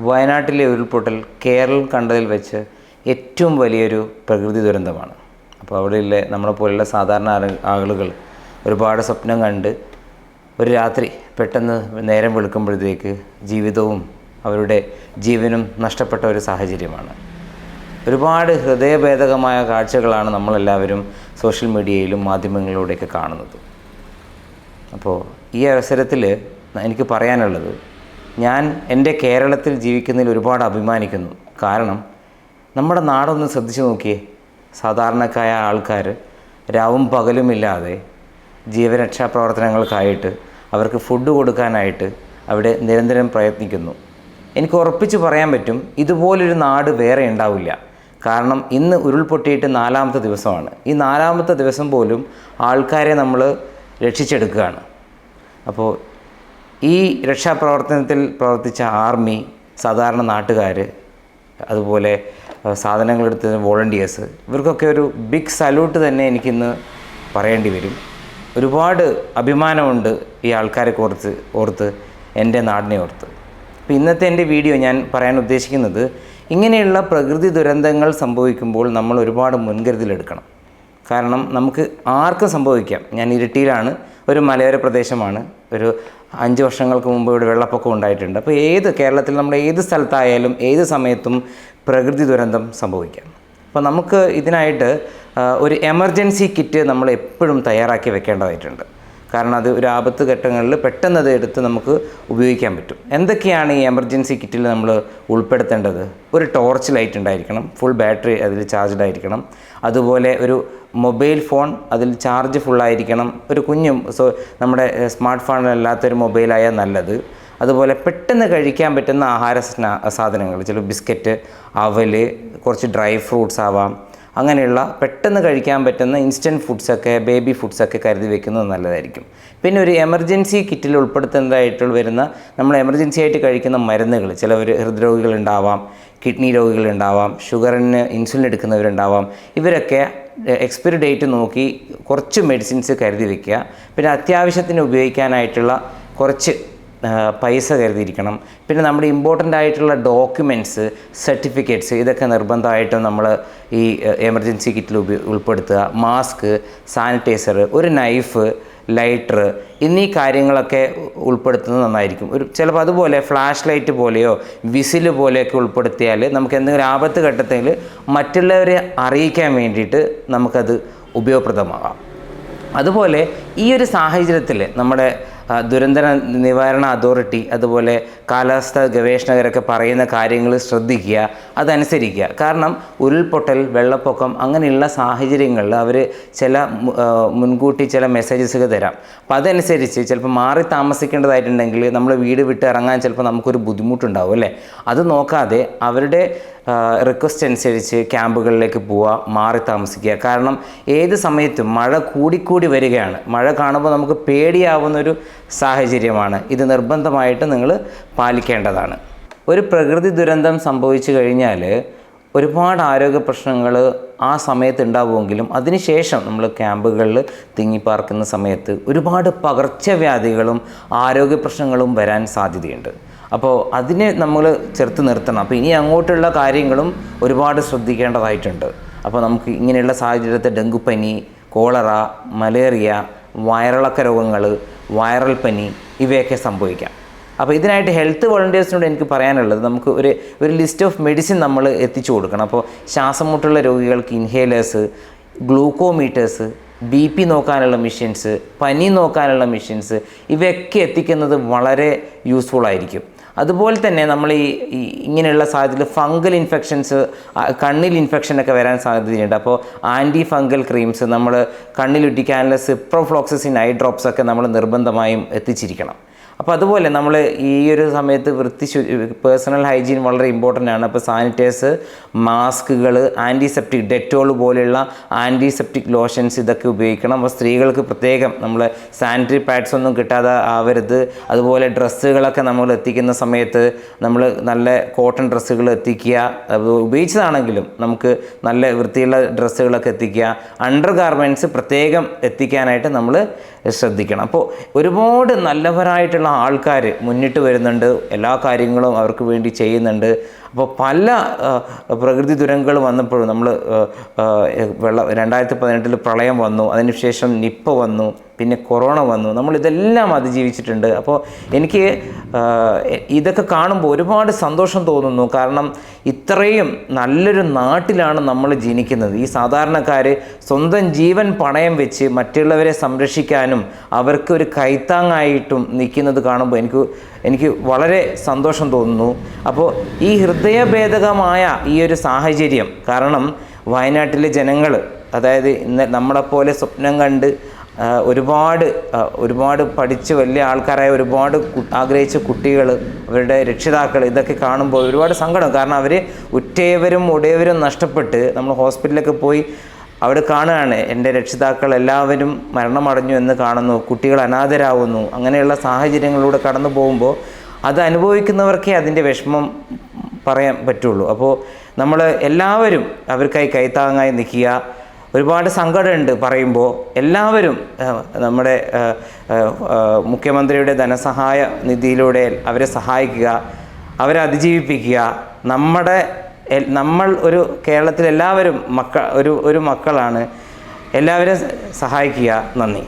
വയനാട്ടിലെ ഉരുൾപൊട്ടൽ കേരളം കണ്ടതിൽ വെച്ച് ഏറ്റവും വലിയൊരു പ്രകൃതി ദുരന്തമാണ്. അപ്പോൾ അവിടെയുള്ള നമ്മളെ പോലെയുള്ള സാധാരണ ആളു- ആളുകൾ ഒരുപാട് സ്വപ്നം കണ്ട് ഒരു രാത്രി പെട്ടെന്ന് നേരം വെളുക്കുമ്പോഴത്തേക്ക് ജീവിതവും അവരുടെ ജീവനും നഷ്ടപ്പെട്ട ഒരു സാഹചര്യമാണ്. ഒരുപാട് ഹൃദയഭേദകമായ കാഴ്ചകളാണ് നമ്മളെല്ലാവരും സോഷ്യൽ മീഡിയയിലും മാധ്യമങ്ങളിലൂടെയൊക്കെ കാണുന്നത്. അപ്പോൾ ഈ അവസരത്തിൽ എനിക്ക് പറയാനുള്ളത് ഞാൻ എന്റെ കേരളത്തിൽ ജീവിക്കുന്നതിൽ ഒരുപാട് അഭിമാനിക്കുന്നു. കാരണം നമ്മുടെ നാടൊന്ന് ശ്രദ്ധിച്ചു നോക്കിയേ. സാധാരണക്കായ ആൾക്കാർ രാവും പകലുമില്ലാതെ ജീവരക്ഷാ പ്രവർത്തനങ്ങൾക്കായിട്ട് അവർക്ക് ഫുഡ് കൊടുക്കാനായിട്ട് അവിടെ നിരന്തരം പ്രയത്നിക്കുന്നു. എനിക്ക് ഉറപ്പിച്ച് പറയാൻ പറ്റും ഇതുപോലൊരു നാട് വേറെ ഉണ്ടാവില്ല. കാരണം ഇന്ന് ഉരുൾപൊട്ടിയിട്ട് നാലാമത്തെ ദിവസമാണ്. ഈ നാലാമത്തെ ദിവസം പോലും ആൾക്കാരെ നമ്മൾ രക്ഷിച്ചെടുക്കുകയാണ്. അപ്പോൾ ഈ രക്ഷാപ്രവർത്തനത്തിൽ പ്രവർത്തിച്ച ആർമി സാധാരണ നാട്ടുകാർ അതുപോലെ സാധനങ്ങളെടുത്ത് വോളണ്ടിയേഴ്സ് ഇവർക്കൊക്കെ ഒരു ബിഗ് സല്യൂട്ട് തന്നെ എനിക്കിന്ന് പറയേണ്ടി വരും. ഒരുപാട് അഭിമാനമുണ്ട് ഈ ആൾക്കാരെ ഓർത്ത് ഓർത്ത് എന്റെ നാടിനെ ഓർത്ത്. അപ്പോൾ ഇന്നത്തെ എന്റെ വീഡിയോ ഞാൻ പറയാൻ ഉദ്ദേശിക്കുന്നത് ഇങ്ങനെയുള്ള പ്രകൃതി ദുരന്തങ്ങൾ സംഭവിക്കുമ്പോൾ നമ്മൾ ഒരുപാട് മുൻകരുതലെടുക്കണം കാരണം നമുക്ക് ആർക്കും സംഭവിക്കാം. ഞാൻ ഇരിട്ടിയിലാണ് ഒരു മലയോര പ്രദേശമാണ് ഒരു അഞ്ച് വർഷങ്ങൾക്ക് മുമ്പ് ഇവിടെ വെള്ളപ്പൊക്കം ഉണ്ടായിട്ടുണ്ട്. അപ്പോൾ ഏത് കേരളത്തിൽ നമ്മൾ ഏത് സ്ഥലത്തായാലും ഏത് സമയത്തും പ്രകൃതി ദുരന്തം സംഭവിക്കാം. അപ്പോൾ നമുക്ക് ഇതിനായിട്ട് ഒരു എമർജൻസി കിറ്റ് നമ്മൾ എപ്പോഴും തയ്യാറാക്കി വെക്കേണ്ടതായിട്ടുണ്ട്. കാരണം അത് ഒരു ആപത്ത് ഘട്ടങ്ങളിൽ പെട്ടെന്ന് അത് എടുത്ത് നമുക്ക് ഉപയോഗിക്കാൻ പറ്റും. എന്തൊക്കെയാണ് ഈ എമർജൻസി കിറ്റിൽ നമ്മൾ ഉൾപ്പെടുത്തേണ്ടത്? ഒരു ടോർച്ച് ലൈറ്റ് ഉണ്ടായിരിക്കണം ഫുൾ ബാറ്ററി അതിൽ ചാർജ്ഡ് ആയിരിക്കണം. അതുപോലെ ഒരു മൊബൈൽ ഫോൺ അതിൽ ചാർജ് ഫുള്ളായിരിക്കണം. ഒരു കുഞ്ഞും സോ നമ്മുടെ സ്മാർട്ട് ഫോണിലല്ലാത്തൊരു മൊബൈലായാൽ നല്ലത്. അതുപോലെ പെട്ടെന്ന് കഴിക്കാൻ പറ്റുന്ന ആഹാര സാധനങ്ങൾ ചില ബിസ്ക്കറ്റ് അവൽ കുറച്ച് ഡ്രൈ ഫ്രൂട്ട്സ് ആവാം. അങ്ങനെയുള്ള പെട്ടെന്ന് കഴിക്കാൻ പറ്റുന്ന ഇൻസ്റ്റന്റ് ഫുഡ്സൊക്കെ ബേബി ഫുഡ്സൊക്കെ കരുതി വെക്കുന്നത് നല്ലതായിരിക്കും. പിന്നെ ഒരു എമർജൻസി കിറ്റിൽ ഉൾപ്പെടുത്തുന്നതായിട്ട് വരുന്ന നമ്മൾ എമർജൻസി ആയിട്ട് കഴിക്കുന്ന മരുന്നുകൾ ചിലവർ ഹൃദ്രോഗികളുണ്ടാവാം കിഡ്നി രോഗികളുണ്ടാവാം ഷുഗറിന് ഇൻസുലിൻ എടുക്കുന്നവരുണ്ടാവാം ഇവരൊക്കെ എക്സ്പയറി ഡേറ്റ് നോക്കി കുറച്ച് മെഡിസിൻസ് കരുതി വയ്ക്കുക പിന്നെ അത്യാവശ്യത്തിന് ഉപയോഗിക്കാനായിട്ടുള്ള കുറച്ച് പൈസ കരുതിയിരിക്കണം. പിന്നെ നമ്മുടെ ഇമ്പോർട്ടന്റ് ആയിട്ടുള്ള ഡോക്യുമെന്റ്സ് സർട്ടിഫിക്കറ്റ്സ് ഇതൊക്കെ നിർബന്ധമായിട്ടും നമ്മൾ ഈ എമർജൻസി കിറ്റിൽ ഉപ ഉൾപ്പെടുത്തുക. മാസ്ക് സാനിറ്റൈസർ ഒരു നൈഫ് ലൈറ്റർ എന്നീ കാര്യങ്ങളൊക്കെ ഉൾപ്പെടുത്തുന്നത് നന്നായിരിക്കും. ഒരു ചിലപ്പോൾ അതുപോലെ ഫ്ലാഷ് ലൈറ്റ് പോലെയോ വിസിൽ പോലെയൊക്കെ ഉൾപ്പെടുത്തിയാൽ നമുക്ക് എന്തെങ്കിലും ആപത്ത് ഘട്ടത്തിൽ മറ്റുള്ളവരെ അറിയിക്കാൻ വേണ്ടിയിട്ട് നമുക്കത് ഉപയോഗപ്രദമാകാം. അതുപോലെ ഈ ഒരു സാഹചര്യത്തിൽ നമ്മുടെ ദുരന്ത നിവാരണ അതോറിറ്റി അതുപോലെ കാലാവസ്ഥ ഗവേഷകരൊക്കെ പറയുന്ന കാര്യങ്ങൾ ശ്രദ്ധിക്കുക അതനുസരിക്കുക. കാരണം ഉരുൾപൊട്ടൽ വെള്ളപ്പൊക്കം അങ്ങനെയുള്ള സാഹചര്യങ്ങളിൽ അവർ ചില മുൻകൂട്ടി ചില മെസ്സേജസ് തരാം. അപ്പം അതനുസരിച്ച് ചിലപ്പോൾ മാറി താമസിക്കേണ്ടതായിട്ടുണ്ടെങ്കിൽ നമ്മൾ വീട് വിട്ട് ഇറങ്ങാൻ ചിലപ്പോൾ നമുക്കൊരു ബുദ്ധിമുട്ടുണ്ടാവും അല്ലേ? അത് നോക്കാതെ അവരുടെ റിക്വസ്റ്റ് അനുസരിച്ച് ക്യാമ്പുകളിലേക്ക് പോവുക മാറി താമസിക്കുക. കാരണം ഏത് സമയത്തും മഴ കൂടിക്കൂടി വരികയാണ്. മഴ കാണുമ്പോൾ നമുക്ക് പേടിയാവുന്നൊരു സാഹചര്യമാണ്. ഇത് നിർബന്ധമായിട്ട് നിങ്ങൾ പാലിക്കേണ്ടതാണ്. ഒരു പ്രകൃതി ദുരന്തം സംഭവിച്ചു കഴിഞ്ഞാൽ ഒരുപാട് ആരോഗ്യ പ്രശ്നങ്ങൾ ആ സമയത്ത് ഉണ്ടാവുമെങ്കിലും അതിനുശേഷം നമ്മൾ ക്യാമ്പുകളിൽ തിങ്ങിപ്പാർക്കുന്ന സമയത്ത് ഒരുപാട് പകർച്ചവ്യാധികളും ആരോഗ്യ പ്രശ്നങ്ങളും വരാൻ സാധ്യതയുണ്ട്. അപ്പോൾ അതിനെ നമ്മൾ ചെറുത്ത് നിർത്തണം. അപ്പോൾ ഇനി അങ്ങോട്ടുള്ള കാര്യങ്ങളും ഒരുപാട് ശ്രദ്ധിക്കേണ്ടതായിട്ടുണ്ട്. അപ്പോൾ നമുക്ക് ഇങ്ങനെയുള്ള സാഹചര്യത്തിൽ ഡെങ്കുപ്പനി കോളറ മലേറിയ വയറിളക്ക രോഗങ്ങൾ വൈറൽ പനി ഇവയൊക്കെ സംഭവിക്കാം. അപ്പോൾ ഇതിനായിട്ട് ഹെൽത്ത് വോളണ്ടിയേഴ്സിനോട് എനിക്ക് പറയാനുള്ളത് നമുക്ക് ഒരു ഒരു ലിസ്റ്റ് ഓഫ് മെഡിസിൻ നമ്മൾ എത്തിച്ചു കൊടുക്കണം. അപ്പോൾ ശ്വാസം മുട്ടുള്ള രോഗികൾക്ക് ഇൻഹേലേഴ്സ് ഗ്ലൂക്കോമീറ്റേഴ്സ് ബി പി നോക്കാനുള്ള മെഷീൻസ് പനി നോക്കാനുള്ള മെഷീൻസ് ഇവയൊക്കെ എത്തിക്കുന്നത് വളരെ യൂസ്ഫുൾ ആയിരിക്കും. അതുപോലെ തന്നെ നമ്മൾ ഈ ഇങ്ങനെയുള്ള സാഹചര്യത്തിൽ ഫംഗൽ ഇൻഫെക്ഷൻസ് കണ്ണിൽ ഇൻഫെക്ഷനൊക്കെ വരാൻ സാധ്യതയുണ്ട്. അപ്പോൾ ആന്റി ഫംഗൽ ക്രീംസ് നമ്മൾ കണ്ണിലൊട്ടിക്കാനുള്ള സിപ്രോഫ്ലോക്സിൻ ഐ ഡ്രോപ്സ് ഒക്കെ നമ്മൾ നിർബന്ധമായും എത്തിച്ചിരിക്കണം. അപ്പോൾ അതുപോലെ നമ്മൾ ഈ ഒരു സമയത്ത് വൃത്തി പേഴ്സണൽ ഹൈജീൻ വളരെ ഇമ്പോർട്ടന്റ് ആണ്. അപ്പോൾ സാനിറ്റൈസ് മാസ്കുകൾ ആന്റിസെപ്റ്റിക് ഡെറ്റോൾ പോലെയുള്ള ആന്റിസെപ്റ്റിക് ലോഷൻസ് ഇതൊക്കെ ഉപയോഗിക്കണം. അപ്പോൾ സ്ത്രീകൾക്ക് പ്രത്യേകം നമ്മൾ സാനിറ്ററി പാഡ്സ് ഒന്നും കിട്ടാതെ ആവരുത്. അതുപോലെ ഡ്രസ്സുകളൊക്കെ നമ്മൾ എത്തിക്കുന്ന സമയത്ത് നമ്മൾ നല്ല കോട്ടൺ ഡ്രസ്സുകൾ എത്തിക്കുക. ഉപയോഗിച്ചതാണെങ്കിലും നമുക്ക് നല്ല വൃത്തിയുള്ള ഡ്രസ്സുകളൊക്കെ എത്തിക്കുക. അണ്ടർ ഗാർമെന്റ്സ് പ്രത്യേകം എത്തിക്കാനായിട്ട് നമ്മൾ ശ്രദ്ധിക്കണം. അപ്പോൾ ഒരുപാട് നല്ലവരായിട്ടുള്ള ആൾക്കാർ മുന്നിട്ട് വരുന്നുണ്ട് എല്ലാ കാര്യങ്ങളും അവർക്ക് വേണ്ടി ചെയ്യുന്നുണ്ട്. അപ്പോൾ പല പ്രകൃതി ദുരന്തങ്ങൾ വന്നപ്പോഴും നമ്മൾ വെള്ള രണ്ടായിരത്തി പതിനെട്ടിൽ പ്രളയം വന്നു അതിനുശേഷം നിപ്പ വന്നു പിന്നെ കൊറോണ വന്നു നമ്മൾ ഇതെല്ലാം അതിജീവിച്ചിട്ടുണ്ട്. അപ്പോൾ എനിക്ക് ഇതൊക്കെ കാണുമ്പോൾ ഒരുപാട് സന്തോഷം തോന്നുന്നു. കാരണം ഇത്രയും നല്ലൊരു നാട്ടിലാണ് നമ്മൾ ജനിക്കുന്നത് ഈ സാധാരണക്കാർ സ്വന്തം ജീവൻ പണയം വെച്ച് മറ്റുള്ളവരെ സംരക്ഷിക്കാനും അവർക്ക് ഒരു കൈത്താങ്ങായിട്ടും നിൽക്കുന്നത് കാണുമ്പോൾ എനിക്ക് എനിക്ക് വളരെ സന്തോഷം തോന്നുന്നു. അപ്പോൾ ഈ ഹൃദയഭേദകമായ ഈ ഒരു സാഹചര്യം. കാരണം വയനാട്ടിലെ ജനങ്ങൾ അതായത് ഇന്ന് നമ്മളെപ്പോലെ സ്വപ്നം കണ്ട് ഒരുപാട് ഒരുപാട് പഠിച്ച് വലിയ ആൾക്കാരായ ഒരുപാട് ആഗ്രഹിച്ച കുട്ടികൾ അവരുടെ രക്ഷിതാക്കൾ ഇതൊക്കെ കാണുമ്പോൾ ഒരുപാട് സങ്കടം. കാരണം അവർ ഉറ്റയവരും ഉടയവരും നഷ്ടപ്പെട്ട് നമ്മൾ ഹോസ്പിറ്റലിലൊക്കെ പോയി അവിടെ കാണുകയാണ്. എന്റെ രക്ഷിതാക്കൾ എല്ലാവരും മരണമടഞ്ഞു എന്ന് കാണുന്നു കുട്ടികൾ അനാഥരാകുന്നു അങ്ങനെയുള്ള സാഹചര്യങ്ങളിലൂടെ കടന്നു പോകുമ്പോൾ അത് അനുഭവിക്കുന്നവർക്കേ അതിന്റെ വിഷമം പറയാൻ പറ്റുള്ളൂ. അപ്പോൾ നമ്മൾ എല്ലാവരും അവർക്കായി കൈത്താങ്ങായി നിൽക്കുക. ഒരുപാട് സങ്കടമുണ്ട് പറയുമ്പോൾ എല്ലാവരും നമ്മുടെ മുഖ്യമന്ത്രിയുടെ ധനസഹായ നിധിയിലൂടെ അവരെ സഹായിക്കുക അവരെ അതിജീവിപ്പിക്കുക. നമ്മുടെ നമ്മൾ ഒരു കേരളത്തിൽ എല്ലാവരും മക്ക ഒരു ഒരു മക്കളാണ്. എല്ലാവരും സഹായിക്കുക. നന്ദി.